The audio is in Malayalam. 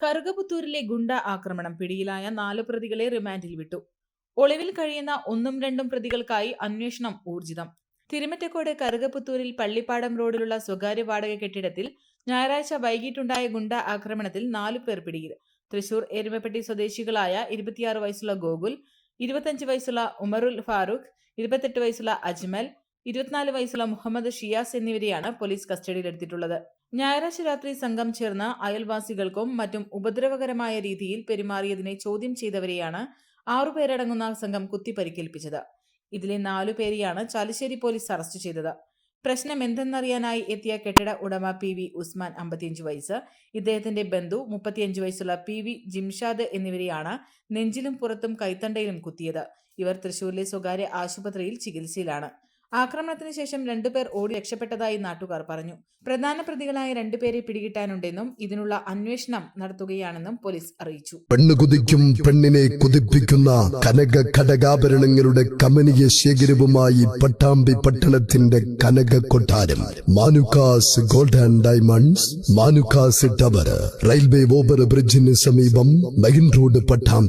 കറുകപുത്തൂരിലെ ഗുണ്ട ആക്രമണം പിടിയിലായ നാല് പ്രതികളെ റിമാൻഡിൽ വിട്ടു. ഒളിവിൽ കഴിയുന്ന ഒന്നും രണ്ടും പ്രതികൾക്കായി അന്വേഷണം ഊർജിതം. തിരുമറ്റക്കോട് കറുകപുത്തൂരിൽ പള്ളിപ്പാടം റോഡിലുള്ള സ്വകാര്യ വാടക കെട്ടിടത്തിൽ ഞായറാഴ്ച വൈകിട്ടുണ്ടായ ഗുണ്ട ആക്രമണത്തിൽ നാലു പേർ പിടിയിൽ. തൃശൂർ എരുമപ്പെട്ടി സ്വദേശികളായ ഇരുപത്തിയാറ് വയസ്സുള്ള ഗോകുൽ ഇരുപത്തഞ്ച് വയസ്സുള്ള ഉമറുൽ ഫാറൂഖ് ഇരുപത്തെട്ട് വയസ്സുള്ള അജ്മൽ ഇരുപത്തിനാല് വയസ്സുള്ള മുഹമ്മദ് ഷിയാസ് എന്നിവരെയാണ് പോലീസ് കസ്റ്റഡിയിലെടുത്തിട്ടുള്ളത്. ഞായറാഴ്ച രാത്രി സംഘം ചേർന്ന അയൽവാസികൾക്കും മറ്റും ഉപദ്രവകരമായ രീതിയിൽ പെരുമാറിയതിനെ ചോദ്യം ചെയ്തവരെയാണ് ആറുപേരടങ്ങുന്ന സംഘം കുത്തിപ്പരിക്കേൽപ്പിച്ചത്. ഇതിലെ നാലു പേരെയാണ് ചാലിശ്ശേരി പോലീസ് അറസ്റ്റ് ചെയ്തത്. പ്രശ്നം എന്തെന്നറിയാനായി എത്തിയ കെട്ടിട ഉടമ പി വി ഉസ്മാൻ അമ്പത്തിയഞ്ച് വയസ്സ് ഇദ്ദേഹത്തിന്റെ ബന്ധു മുപ്പത്തിയഞ്ച് വയസ്സുള്ള പി വി ജിംഷാദ് എന്നിവരെയാണ് നെഞ്ചിലും പുറത്തും കൈത്തണ്ടയിലും കുത്തിയത്. ഇവർ തൃശൂരിലെ സ്വകാര്യ ആശുപത്രിയിൽ ചികിത്സയിലാണ്. ആക്രമണത്തിന് ശേഷം രണ്ടുപേർ ഓടി രക്ഷപ്പെട്ടതായി നാട്ടുകാർ പറഞ്ഞു. പ്രധാന പ്രതികളായ രണ്ടുപേരെ പിടികിട്ടാനുണ്ടെന്നും ഇതിനുള്ള അന്വേഷണം നടത്തുകയാണെന്നും പോലീസ് അറിയിച്ചു. പെണ്ണ് കുതിക്കും പെണ്ണിനെ കുതിപ്പിക്കുന്ന കനക ഘടകാഭരണങ്ങളുടെ കമനീയ ശേഖരവുമായി പട്ടാമ്പി പട്ടണത്തിന്റെ കനക കൊട്ടാരം. Manukkas gold and diamonds Manukkas tower. Railway over ബ്രിഡ്ജിന് സമീപം മെയിൻ റോഡ് പട്ടാമ്പി.